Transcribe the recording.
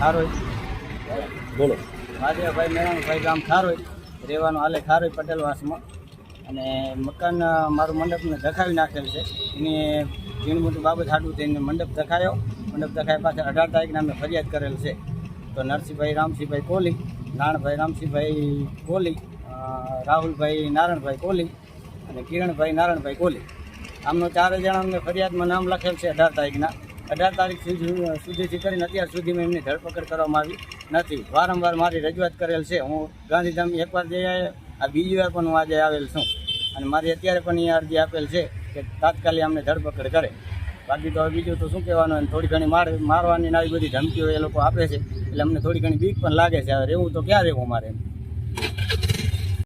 ખારોઈ બોલો. માધ્યાભાઈ મેરાણભાઈ ગામ ખારોઈ રહેવાનું હાલે ખારોઈ પટેલવાસમાં. અને મકાન મારું મંડપને ધખાવી નાખેલ છે. એની ઝીણ મોટી બાબત હાટું તેને મંડપ ધખાયો. મંડપ ધખાયા પાછળ અઢાર તારીખના અમે ફરિયાદ કરેલ છે. તો નરસિંહભાઈ રામસિંહભાઈ કોહલી નાણભાઈ રામસિંહભાઈ કોહલી રાહુલભાઈ નારણભાઈ કોહલી અને કિરણભાઈ નારણભાઈ કોહલી. આમનો ચારે અમને ફરિયાદમાં નામ લખેલ છે અઢાર તારીખના. અઢાર તારીખ સુધી સુધીથી કરીને અત્યાર સુધીમાં એમની ધરપકડ કરવામાં આવી નથી. વારંવાર મારી રજૂઆત કરેલ છે. હું ગાંધીધામ એકવાર જઈ આવ્યા આ બીજી વાર પણ હું આજે આવેલ છું. અને મારી અત્યારે પણ એ અરજી આપેલ છે કે તાત્કાલિક અમને ધરપકડ કરે. બાકી તો બીજું તો શું કહેવાનું અને થોડી ઘણી માર, મારવાની આવી બધી ધમકીઓ એ લોકો આપે છે. એટલે અમને થોડી ઘણી બીક પણ લાગે છે. હવે રહેવું તો ક્યાં રહેવું મારે? એમ